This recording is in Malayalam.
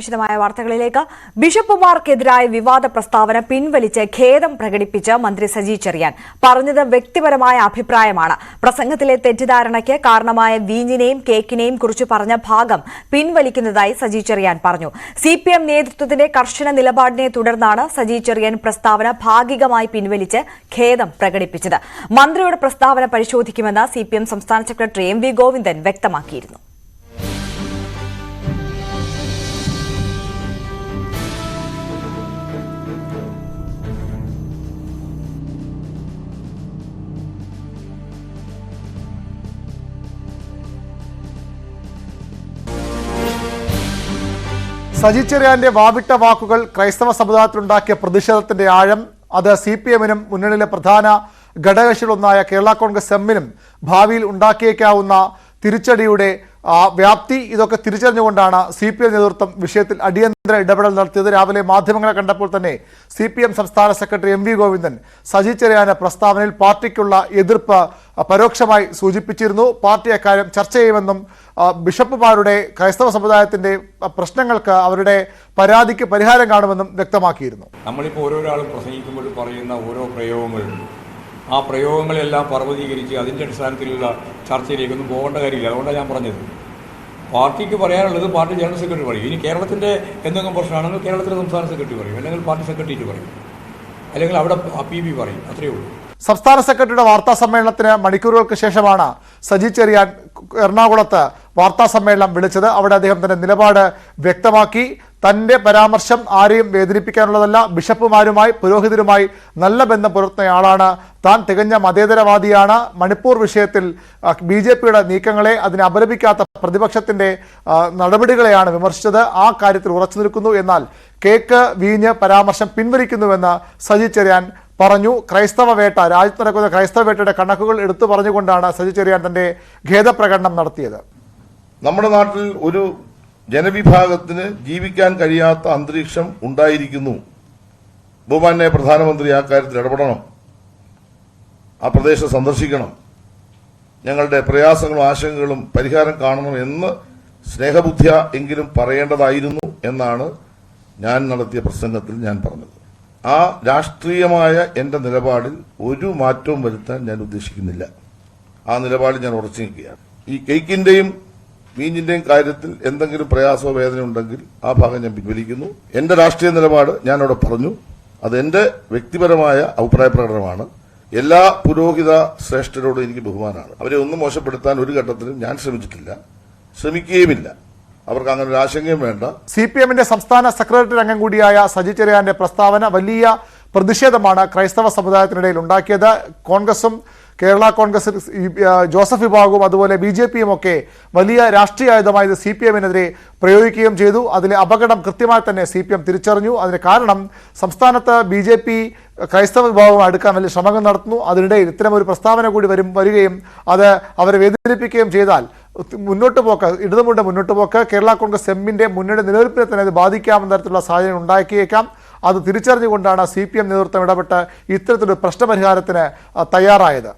വിശദമായ വാർത്തകളിലേക്ക്. ബിഷപ്പുമാർക്കെതിരായ വിവാദ പ്രസ്താവന പിൻവലിച്ച് ഖേദം പ്രകടിപ്പിച്ച് മന്ത്രി സജി ചെറിയാൻ. പറഞ്ഞത് വ്യക്തിപരമായ അഭിപ്രായമാണ്. പ്രസംഗത്തിലെ തെറ്റിദ്ധാരണയ്ക്ക് കാരണമായ വീഞ്ഞിനെയും കേക്കിനെയും കുറിച്ച് പറഞ്ഞ ഭാഗം പിൻവലിക്കുന്നതായി സജി ചെറിയാൻ പറഞ്ഞു. സി പി എം നേതൃത്വത്തിന്റെ കർശന നിലപാടിനെ തുടർന്നാണ് സജി ചെറിയാൻ പ്രസ്താവന ഭാഗികമായി പിൻവലിച്ച് ഖേദം പ്രകടിപ്പിച്ചത്. മന്ത്രിയുടെ പ്രസ്താവന പരിശോധിക്കുമെന്ന് സി സംസ്ഥാന സെക്രട്ടറി എം വി ഗോവിന്ദൻ വ്യക്തമാക്കിയിരുന്നു. സജി ചെറിയാന്റെ വാവിട്ട വാക്കുകൾ ക്രൈസ്തവ സമുദായത്തിലുണ്ടാക്കിയ പ്രതിഷേധത്തിന്റെ ആഴം അത് സി പി എമ്മിനും മുന്നണിയിലെ പ്രധാന ഘടകകക്ഷികളൊന്നായ കേരള കോൺഗ്രസ് എമ്മിനും ഭാവിയിൽ ഉണ്ടാക്കിയേക്കാവുന്ന തിരിച്ചടിയുടെ വ്യാപ്തി ഇതൊക്കെ തിരിച്ചറിഞ്ഞുകൊണ്ടാണ് സി പി എം നേതൃത്വം വിഷയത്തിൽ അടിയന്തര ഇടപെടൽ നടത്തിയത്. രാവിലെ മാധ്യമങ്ങളെ കണ്ടപ്പോൾ തന്നെ സി പി എം സംസ്ഥാന secretary M V Govindan Saji ചെറിയാന പ്രസ്താവനയിൽ പാർട്ടിക്കുള്ള എതിർപ്പ് പരോക്ഷമായി സൂചിപ്പിച്ചിരുന്നു. പാർട്ടി അക്കാര്യം ചർച്ച ചെയ്യുമെന്നും ആ, ബിഷപ്പുമാരുടെ ക്രൈസ്തവ സമുദായത്തിന്റെ പ്രശ്നങ്ങൾക്ക് അവരുടെ പരാതിക്ക് പരിഹാരം കാണുമെന്നും വ്യക്തമാക്കിയിരുന്നു. നമ്മളിപ്പോൾ ഓരോരാളും പ്രസംഗിക്കുമ്പോൾ പറയുന്ന ഓരോ പ്രയോഗങ്ങളും ആ പ്രയോഗങ്ങളെല്ലാം പർവതീകരിച്ച് അതിന്റെ അടിസ്ഥാനത്തിലുള്ള ചർച്ചയിലേക്കൊന്നും പോകേണ്ട കാര്യമില്ല. അതുകൊണ്ടാണ് ഞാൻ പറഞ്ഞത്. പാർട്ടിക്ക് പറയാനുള്ളത് പാർട്ടി ജനറൽ സെക്രട്ടറി പറയും. ഇനി കേരളത്തിന്റെ എന്തെങ്കിലും പ്രശ്നമാണെങ്കിൽ കേരളത്തിലെ സംസ്ഥാന സെക്രട്ടറി പറയും. അല്ലെങ്കിൽ പാർട്ടി സെക്രട്ടറി പറയും. അല്ലെങ്കിൽ അവിടെ പി ബി പറയും. അത്രയേ ഉള്ളൂ. സംസ്ഥാന സെക്രട്ടറിയുടെ വാർത്താ സമ്മേളനത്തിന് മണിക്കൂറുകൾക്ക് ശേഷമാണ് സജി ചെറിയാൻ എറണാകുളത്ത് വാർത്താ സമ്മേളനം വിളിച്ചത്. അവിടെ അദ്ദേഹം തന്റെ നിലപാട് വ്യക്തമാക്കി. തന്റെ പരാമർശം ആരെയും വേദനിപ്പിക്കാനുള്ളതല്ല ബിഷപ്പുമാരുമായി പുരോഹിതരുമായി നല്ല ബന്ധം പുലർത്തുന്നയാളാണ്. താൻ തികഞ്ഞ മതേതരവാദിയാണ്. മണിപ്പൂർ വിഷയത്തിൽ ബി ജെ പിയുടെ നീക്കങ്ങളെ അതിനെ അപലപിക്കാത്ത പ്രതിപക്ഷത്തിന്റെ നടപടികളെയാണ് വിമർശിച്ചത്. ആ കാര്യത്തിൽ ഉറച്ചു നിൽക്കുന്നു എന്നാൽ കേക്ക് വീഞ്ഞ് പരാമർശം പിൻവലിക്കുന്നുവെന്ന് സജി ചെറിയാൻ പറഞ്ഞു. ക്രൈസ്തവ വേട്ട രാജ്യത്ത് നടക്കുന്ന ക്രൈസ്തവ വേട്ടയുടെ കണക്കുകൾ എടുത്തു പറഞ്ഞുകൊണ്ടാണ് സജി ചെറിയാൻ തന്റെ ഖേദപ്രകടനം നടത്തിയത്. നമ്മുടെ നാട്ടിൽ ഒരു ജനവിഭാഗത്തിന് ജീവിക്കാൻ കഴിയാത്ത അന്തരീക്ഷം ഉണ്ടായിരിക്കുന്നു. ബഹുമാന്യ പ്രധാനമന്ത്രി ആ കാര്യത്തിൽ ഇടപെടണം. ആ പ്രദേശം സന്ദർശിക്കണം. ഞങ്ങളുടെ പ്രയാസങ്ങളും ആശങ്കകളും പരിഹാരം കാണണം എന്ന് സ്നേഹബുദ്ധിയ എങ്കിലും പറയേണ്ടതായിരുന്നു എന്നാണ് ഞാൻ നടത്തിയ പ്രസംഗത്തിൽ ഞാൻ പറഞ്ഞത്. ആ രാഷ്ട്രീയമായ എന്റെ നിലപാടിൽ ഒരു മാറ്റവും വരുത്താൻ ഞാൻ ഉദ്ദേശിക്കുന്നില്ല. ആ നിലപാടിൽ ഞാൻ ഉറച്ചു നിൽക്കുകയാണ്. ഈ കേക്കിന്റെയും വീഞ്ഞിന്റെയും കാര്യത്തിൽ എന്തെങ്കിലും പ്രയാസമോ വേദന ഉണ്ടെങ്കിൽ ആ ഭാഗം ഞാൻ പിൻവലിക്കുന്നു. എന്റെ രാഷ്ട്രീയ നിലപാട് ഞാനവിടെ പറഞ്ഞു. അത് എന്റെ വ്യക്തിപരമായ അഭിപ്രായ പ്രകടനമാണ്. എല്ലാ പുരോഹിത ശ്രേഷ്ഠരോടും എനിക്ക് ബഹുമാനമാണ്. അവരെ ഒന്നും മോശപ്പെടുത്താൻ ഒരു ഘട്ടത്തിലും ഞാൻ ശ്രമിച്ചിട്ടില്ല. ശ്രമിക്കുകയുമില്ല. അവർക്ക് അങ്ങനെ ഒരു ആശങ്കയും വേണ്ട. സി പി എമ്മിന്റെ സംസ്ഥാന സെക്രട്ടറി അംഗം കൂടിയായ സജി ചെറിയാന്റെ പ്രസ്താവന വലിയ പ്രതിഷേധമാണ് ക്രൈസ്തവ സമുദായത്തിനിടയിൽ ഉണ്ടാക്കിയത്. കോൺഗ്രസും കേരള കോൺഗ്രസ് ജോസഫ് വിഭാഗവും അതുപോലെ ബി ജെ പിയും ഒക്കെ വലിയ രാഷ്ട്രീയ ആയുധമായി ഇത് സി പി എമ്മിനെതിരെ പ്രയോഗിക്കുകയും ചെയ്തു. അതിലെ അപകടം കൃത്യമായി തന്നെ സി പി എം തിരിച്ചറിഞ്ഞു. അതിന് കാരണം സംസ്ഥാനത്ത് ബി ജെ പി ക്രൈസ്തവ വിഭാഗം അടുക്കാൻ വലിയ ശ്രമങ്ങൾ നടത്തുന്നു. അതിനിടയിൽ ഇത്തരം ഒരു പ്രസ്താവന കൂടി വരും വരികയും അത് അവരെ വേദനിപ്പിക്കുകയും ചെയ്താൽ മുന്നോട്ട് പോക്ക് ഇടതുമുണ്ട് മുന്നോട്ട് പോക്ക് കേരള കോൺഗ്രസ് എമ്മിന്റെ മുന്നണി നിലനിൽപ്പിനെ തന്നെ അത് ബാധിക്കാമെന്ന തരത്തിലുള്ള സാഹചര്യം ഉണ്ടാക്കിയേക്കാം അത് തിരിച്ചറിഞ്ഞുകൊണ്ടാണ് സി പി എം നേതൃത്വം ഇടപെട്ട് ഇത്തരത്തിലൊരു പ്രശ്നപരിഹാരത്തിന് തയ്യാറായത്.